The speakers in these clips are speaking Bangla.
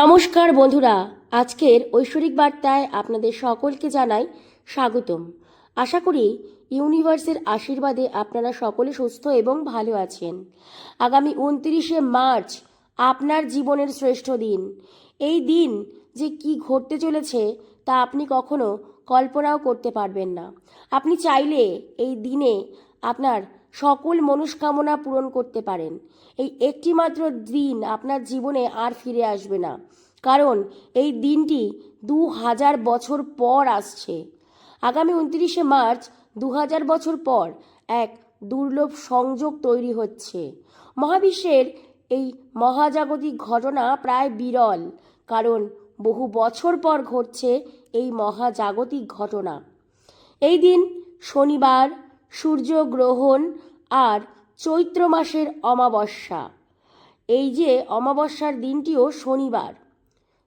নমস্কার বন্ধুরা, আজকের ঐশ্বরিক বার্তায় আপনাদের সকলকে জানাই স্বাগতম। আশা করি ইউনিভার্সের আশীর্বাদে আপনারা সকলে সুস্থ এবং ভালো আছেন। আগামী উনত্রিশে মার্চ আপনার জীবনের শ্রেষ্ঠ দিন। এই দিন যে কি ঘটতে চলেছে তা আপনি কখনো কল্পনাও করতে পারবেন না। আপনি চাইলে এই দিনে আপনার সকল মনস্কামনা পূরণ করতে পারেন। এই একটিমাত্র দিন আপনার জীবনে আর ফিরে আসবে না। কারণ এই দিনটি দু হাজার বছর পর আসছে। আগামী উনত্রিশে মার্চ দু হাজার বছর পর এক দুর্লভ সংযোগ তৈরি হচ্ছে। মহাবিশ্বের এই মহাজাগতিক ঘটনা প্রায় বিরল, কারণ বহু বছর পর ঘটছে এই মহাজাগতিক ঘটনা। এই দিন শনিবার সূর্যগ্রহণ আর চৈত্র মাসের অমাবস্যা। এই যে অমাবস্যার দিনটিও শনিবার।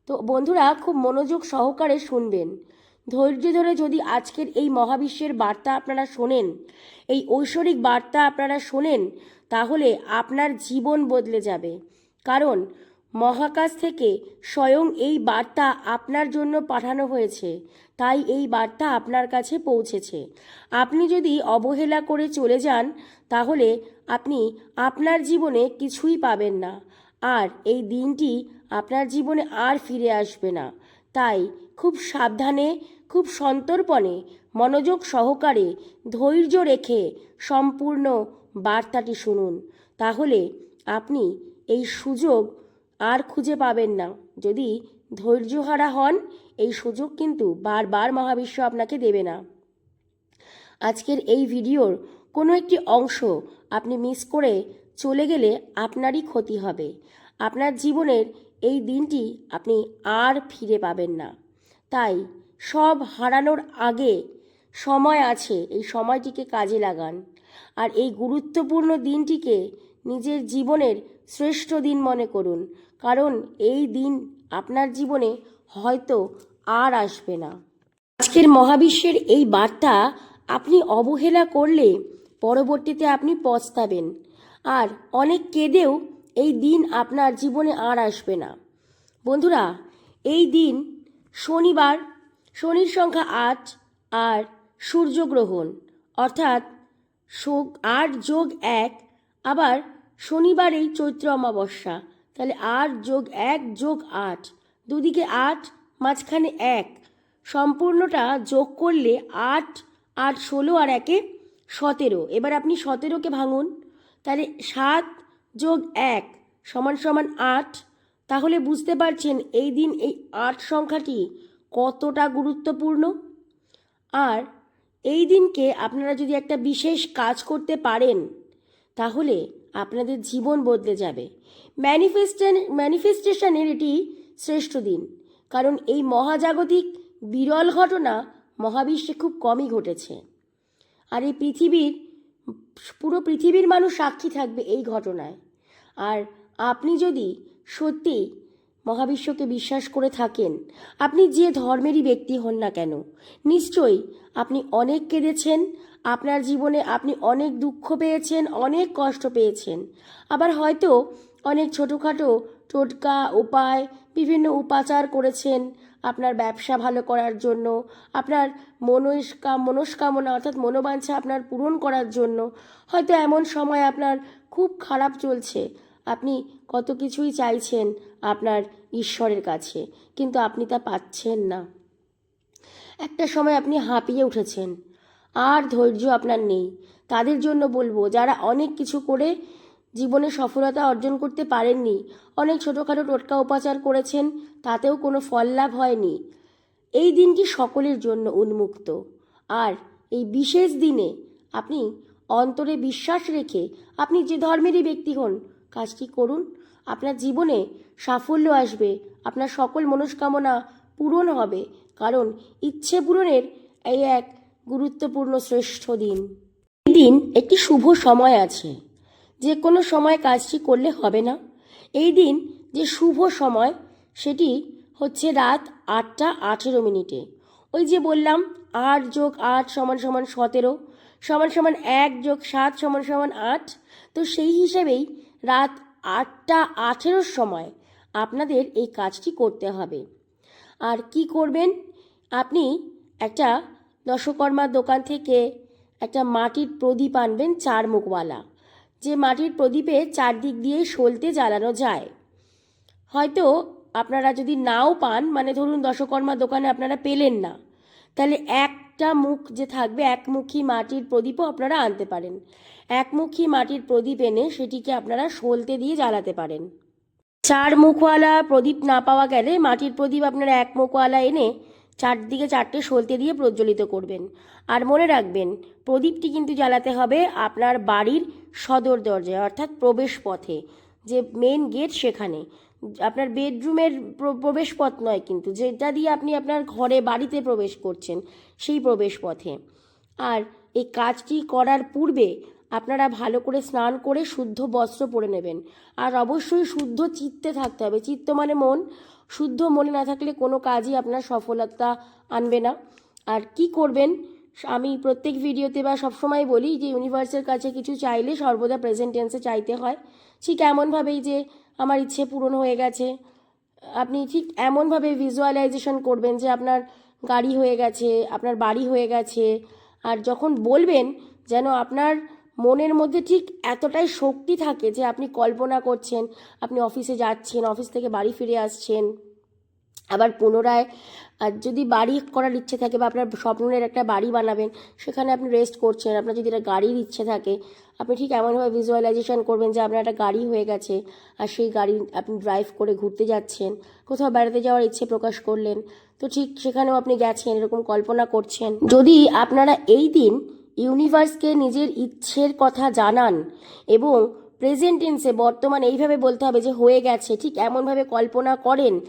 তো বন্ধুরা, খুব মনোযোগ সহকারে শুনবেন। ধৈর্য ধরে যদি আজকের এই মহাবিশ্বের বার্তা আপনারা শোনেন, এই ঐশ্বরিক বার্তা আপনারা শোনেন, তাহলে আপনার জীবন বদলে যাবে। কারণ মহাকাশ থেকে স্বয়ং এই বার্তা আপনার জন্য পাঠানো হয়েছে। তাই এই বার্তা আপনার কাছে পৌঁছেছে। আপনি যদি অবহেলা করে চলে যান, তাহলে আপনি আপনার জীবনে কিছুই পাবেন না। আর এই দিনটি আপনার জীবনে আর ফিরে আসবে না। তাই খুব সাবধানে, খুব সন্তর্পণে, মনোযোগ সহকারে ধৈর্য রেখে সম্পূর্ণ বার্তাটি শুনুন। তাহলে আপনি এই সুযোগ আর খুঁজে পাবেন না। যদি ধৈর্যহারা হন, এই সুযোগ কিন্তু বারবার মহাবিশ্ব আপনাকে দেবে না। আজকের এই ভিডিওর কোনো একটি অংশ আপনি মিস করে চলে গেলে আপনারই ক্ষতি হবে। আপনার জীবনের এই দিনটি আপনি আর ফিরে পাবেন না। তাই সব হারানোর আগে সময় আছে এই সময়টিকে কাজে লাগান। আর এই গুরুত্বপূর্ণ দিনটিকে নিজের জীবনের শ্রেষ্ঠ দিন মনে করুন। কারণ এই দিন আপনার জীবনে হয়তো আর আসবে না। আজকের মহাবিশ্বের এই বার্তা আপনি অবহেলা করলে পরবর্তীতে আপনি পস্তাবেন। আর অনেক কেঁদেও এই দিন আপনার জীবনে আর আসবে না। বন্ধুরা, এই দিন শনিবার, শনির সংখ্যা আট আর সূর্যগ্রহণ অর্থাৎ আট যোগ এক, আবার শনিবারেই চৈত্র অমাবস্যা। তাহলে আট যোগ এক যোগ আট। দুদিকে আট, মাঝখানে এক। সম্পূর্ণটা যোগ করলে আট আট ষোলো আর একে সতেরো। এবার আপনি সতেরোকে ভাঙুন। তাহলে সাত যোগ এক সমান সমান আট। তাহলে বুঝতে পারছেন এই দিন এই আট সংখ্যাটি কতটা গুরুত্বপূর্ণ। আর এই দিনকে আপনারা যদি একটা বিশেষ কাজ করতে পারেন, তাহলে আপনাদের জীবন বদলে যাবে। ম্যানিফেস্টেন, ম্যানিফেস্টেশনের এটি শ্রেষ্ঠ দিন, কারণ এই মহাজাগতিক বিরল ঘটনা মহাবিশ্বে খুব কমই ঘটেছে। আর এই পৃথিবীর, পুরো পৃথিবীর মানুষ সাক্ষী থাকবে এই ঘটনায়। আর আপনি যদি সত্যি মহাবিশ্বকে বিশ্বাস করে থাকেন, আপনি যে ধর্মেরই ব্যক্তি হন না কেন, নিশ্চয়ই আপনি অনেক কেঁদেছেন আপনার জীবনে আপনি অনেক দুঃখ পেয়েছেন, অনেক কষ্ট পেয়েছেন। আবার হয়তো অনেক ছোটোখাটো টোটকা, উপায়, বিভিন্ন উপাচার করেছেন আপনার ব্যবসা ভালো করার জন্য, আপনার মনস্কা, মনস্কামনা অর্থাৎ মনোবাঞ্ছা আপনার পূরণ করার জন্য। হয়তো এমন সময় আপনার খুব খারাপ চলছে। আপনি কত কিছুই চাইছেন আপনার ঈশ্বরের কাছে, কিন্তু আপনি তা পাচ্ছেন না। একটা সময় আপনি হাঁপিয়ে উঠেছেন। আর ধৈর্য আপনার নেই। তাদের জন্য বলব, যারা অনেক কিছু করে জীবনে সফলতা অর্জন করতে পারেননি, অনেক ছোটোখাটো টোটকা উপাচার করেছেন, তাতেও কোনো ফল লাভ হয়নি। এই দিনটি সকলের জন্য উন্মুক্ত। আর এই বিশেষ দিনে আপনি অন্তরে বিশ্বাস রেখে আপনি যে ধর্মেরই ব্যক্তি হন, কাজটি করুন। আপনার জীবনে সাফল্য আসবে, আপনার সকল মনস্কামনা পূরণ হবে। কারণ ইচ্ছে পূরণের এই এক গুরুত্বপূর্ণ শ্রেষ্ঠ দিন। এই দিন একটি শুভ সময় আছে। যে কোনো সময় কাজটি করলে হবে না। এই দিন যে শুভ সময়, সেটি হচ্ছে রাত আটটা আঠেরো মিনিটে। ওই যে বললাম, আট যোগ আট সমান সমান সতেরো, সমান সমান এক যোগ সাত সমান সমান আট। তো সেই হিসেবেই রাত আটটা আঠেরোর সময় আপনাদের এই কাজটি করতে হবে। আর কি করবেন? আপনি একটা দশকর্মার দোকান থেকে একটা মাটির প্রদীপ আনবেন চার মুখওয়ালা। যে মাটির প্রদীপে চারদিক দিয়ে সলতে জ্বালানো যায়। হয়তো আপনারা যদি নাও পান মানে ধরুন দশকর্মা দোকানে আপনারা পেলেন না, তাহলে একটা মুখ যে থাকবে একমুখী মাটির প্রদীপও আপনারা আনতে পারেন। একমুখী মাটির প্রদীপ এনে সেটিকে আপনারা সলতে দিয়ে জ্বালাতে পারেন। চার মুখওয়ালা প্রদীপ না পাওয়া গেলে মাটির প্রদীপ আপনারা এক মুখওয়ালা এনে চারদিকে চারটে সলতে দিয়ে প্রজ্বলিত করবেন। আর মনে রাখবেন, প্রদীপটি কিন্তু জ্বালাতে হবে আপনার বাড়ির সদর দরজায়, অর্থাৎ প্রবেশ পথে। যে মেন গেট সেখানে। আপনার বেডরুমের প্র- প্রবেশ পথ নয় কিন্তু, যেটা দিয়ে আপনি আপনার ঘরে, বাড়িতে প্রবেশ করছেন, সেই প্রবেশ পথে। আর এই কাজটি করার পূর্বে আপনারা ভালো করে স্নান করে শুদ্ধ বস্ত্র পরে নেবেন। আর অবশ্যই শুদ্ধ চিত্তে থাকতে হবে। চিত্ত মানে মন। শুদ্ধ মনে না থাকলে কোনো কাজই আপনার সফলতা আনবে না। আর কি করবেন? আমি প্রত্যেক ভিডিওতে বা সবসময় বলি যে ইউনিভার্সের কাছে কিছু চাইলে সর্বদা প্রেজেন্ট টেন্সে চাইতে হয়। ঠিক এমনভাবেই যে, আমার ইচ্ছে পূরণ হয়ে গেছে। আপনি ঠিক এমনভাবে ভিজুয়ালাইজেশন করবেন যে, আপনার গাড়ি হয়ে গেছে, আপনার বাড়ি হয়ে গেছে। আর যখন বলবেন যেন আপনার মনের মধ্যে ঠিক এতটাই শক্তি থাকে যে আপনি কল্পনা করছেন, আপনি অফিসে যাচ্ছেন, অফিস থেকে বাড়ি ফিরে আসছেন। আবার পুনরায় আর যদি বাড়ি করার ইচ্ছে থাকে বা আপনার স্বপ্নের একটা বাড়ি বানাবেন, সেখানে আপনি রেস্ট করছেন, আপনার যদি একটা গাড়ির ইচ্ছে থাকে, আপনি ঠিক এমনভাবে ভিজুয়ালাইজেশন করবেন যে আপনার একটা গাড়ি হয়ে গেছে, আর সেই গাড়ি আপনি ড্রাইভ করে ঘুরতে যাচ্ছেন, কোথাও বেড়াতে যাওয়ার ইচ্ছে প্রকাশ করলেন, তো ঠিক সেখানেও আপনি গেছেন, এরকম কল্পনা করছেন। যদি আপনারা এই দিন ইউনিভার্সকে নিজের ইচ্ছের কথা জানান এবং প্রেজেন্ট টেন্সে বর্তমান এইভাবে বলতে হবে যে হয়ে গেছে, ঠিক এমনভাবে কল্পনা করেন,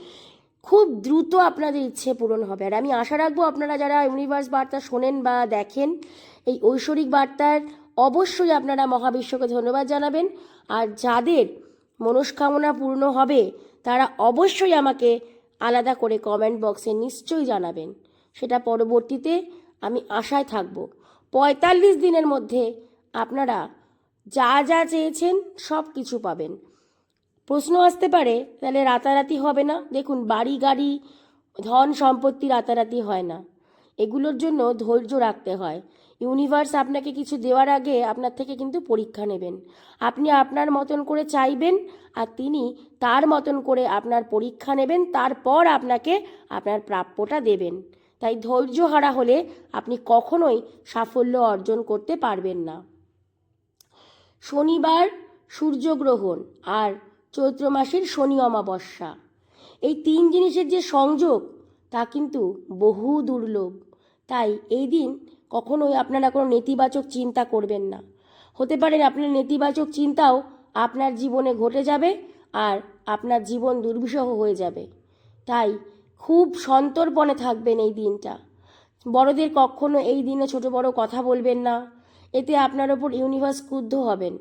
খুব দ্রুত আপনাদের ইচ্ছে পূরণ হবে। আর আমি আশা রাখব আপনারা যারা ইউনিভার্স বার্তা শোনেন বা দেখেন, এই ঐশ্বরিক বার্তার অবশ্যই আপনারা মহাবিশ্বকে ধন্যবাদ জানাবেন। আর যাদের মনস্কামনা পূর্ণ হবে, তারা অবশ্যই আমাকে আলাদা করে কমেন্ট বক্সে নিশ্চয়ই জানাবেন। সেটা পরবর্তীতে আমি আশায় থাকব। পঁয়তাল্লিশ দিনের মধ্যে আপনারা যা যা চেয়েছেন সব কিছু পাবেন। প্রশ্ন আসতে পারে, তাহলে রাতারাতি হবে না? দেখুন, বাড়ি, গাড়ি, ধন, সম্পত্তি রাতারাতি হয় না। এগুলোর জন্য ধৈর্য রাখতে হয়। ইউনিভার্স আপনাকে কিছু দেওয়ার আগে আপনার থেকে কিন্তু পরীক্ষা নেবেন। আপনি আপনার মতন করে চাইবেন আর তিনি তার মতন করে আপনার পরীক্ষা নেবেন, তারপর আপনাকে আপনার প্রাপ্যটা দেবেন। তাই ধৈর্য হারা হলে আপনি কখনোই সাফল্য অর্জন করতে পারবেন না। শনিবার সূর্যগ্রহণ আর চৈত্র মাসের শনি অমাবস্যা। এই তিন জিনিসের যে সংযোগ, তা কিন্তু বহু দুর্লভ। তাই এই দিন কখনোই আপনারা কোনো নেতিবাচক চিন্তা করবেন না। হতে পারে আপনার নেতিবাচক চিন্তাও আপনার জীবনে ঘটে যাবে আর আপনার জীবন দুর্বিষহ হয়ে যাবে। তাই খুব সন্তর্পণে থাকবেন এই দিনটা। বড়দের কখনো এই দিনে ছোট বড় কথা বলবেন না। এতে আপনার ওপর ইউনিভার্স ক্রুদ্ধ হবেন।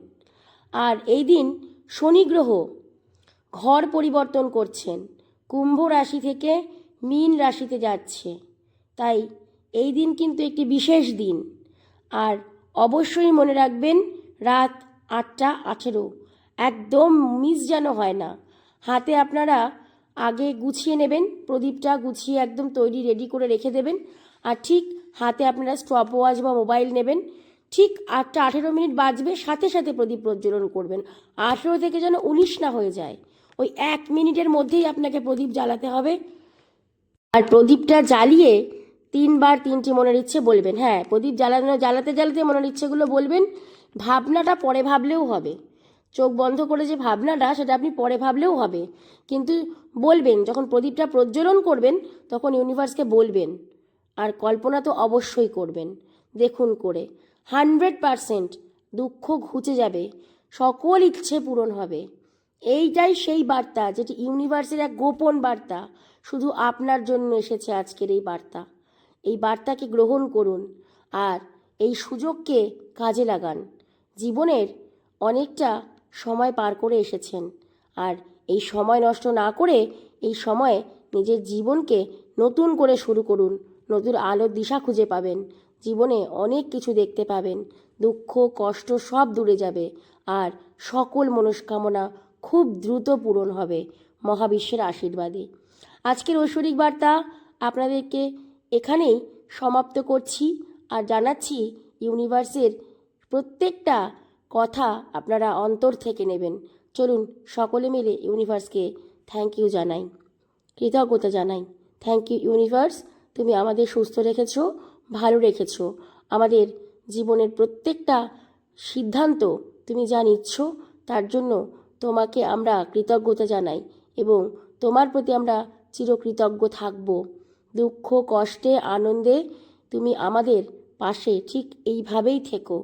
আর এই দিন শনি গ্রহ ঘর পরিবর্তন করছেন। কুম্ভ রাশি থেকে মীন রাশিতে যাচ্ছে। তাই এই দিন কিন্তু একটি বিশেষ দিন। আর অবশ্যই মনে রাখবেন, রাত আটটা আঠেরো। একদম মিস যেন হয় না। হাতে আপনারা আগে গুছিয়ে নেবেন, প্রদীপটা গুছিয়ে একদম তৈরি রেডি করে রেখে দেবেন। আর ঠিক হাতে আপনারা স্টপ ওয়াচ বা মোবাইল নেবেন। ঠিক আটটা আঠেরো মিনিট বাজবে, সাথে সাথে প্রদীপ প্রজ্বলন করবেন। আঠেরো থেকে যেন উনিশ না হয়ে যায়। ওই এক মিনিটের মধ্যেই আপনাকে প্রদীপ জ্বালাতে হবে। আর প্রদীপটা জ্বালিয়ে তিনবার তিনটি মনের ইচ্ছে বলবেন। হ্যাঁ প্রদীপ জ্বালানো, জ্বালাতে জ্বালাতে মনের ইচ্ছেগুলো বলবেন। ভাবনাটা পরে ভাবলেও হবে। চোখ বন্ধ করে যে ভাবনাটা, সেটা আপনি পরে ভাবলেও হবে। কিন্তু বলবেন, যখন প্রদীপটা প্রজ্বলন করবেন, তখন ইউনিভার্সকে বলবেন, আর কল্পনা তো অবশ্যই করবেন। দেখুন করে, হান্ড্রেড পারসেন্ট দুঃখ ঘুচে যাবে, সকল ইচ্ছে পূরণ হবে। এইটাই সেই বার্তা যেটি ইউনিভার্সের এক গোপন বার্তা, শুধু আপনার জন্য এসেছে আজকের এই বার্তা। এই বার্তাকে গ্রহণ করুন, আর এই সুযোগকে কাজে লাগান। জীবনের অনেকটা সময় পার করে এসেছেন। আর এই সময় নষ্ট না করে এই সময়ে নিজের জীবনকে নতুন করে শুরু করুন। নতুন আলোর দিশা খুঁজে পাবেন। জীবনে অনেক কিছু দেখতে পাবেন। দুঃখ, কষ্ট সব দূরে যাবে। আর সকল মনস্কামনা খুব দ্রুত পূরণ হবে মহাবিশ্বের আশীর্বাদে। আজকের ঐশ্বরিক বার্তা আপনাদেরকে এখানেই সমাপ্ত করছি। আর জানাচ্ছি ইউনিভার্সের প্রত্যেকটা কথা আপনারা অন্তর থেকে নেবেন। চলুন সকলে মিলে ইউনিভার্সকে থ্যাংক ইউ জানাই। কৃতজ্ঞতা জানাই। থ্যাংক ইউ ইউনিভার্স তুমি আমাদের সুস্থ রেখেছ, ভালো রেখেছ। আমাদের জীবনের প্রত্যেকটা সিদ্ধান্ত তুমি যা নিচ্ছ, তার জন্য তোমাকে আমরা কৃতজ্ঞতা জানাই এবং তোমার প্রতি আমরা চিরকৃতজ্ঞ থাকব। দুঃখ, কষ্টে, আনন্দে তুমি আমাদের পাশে ঠিক এইভাবেই থেকো।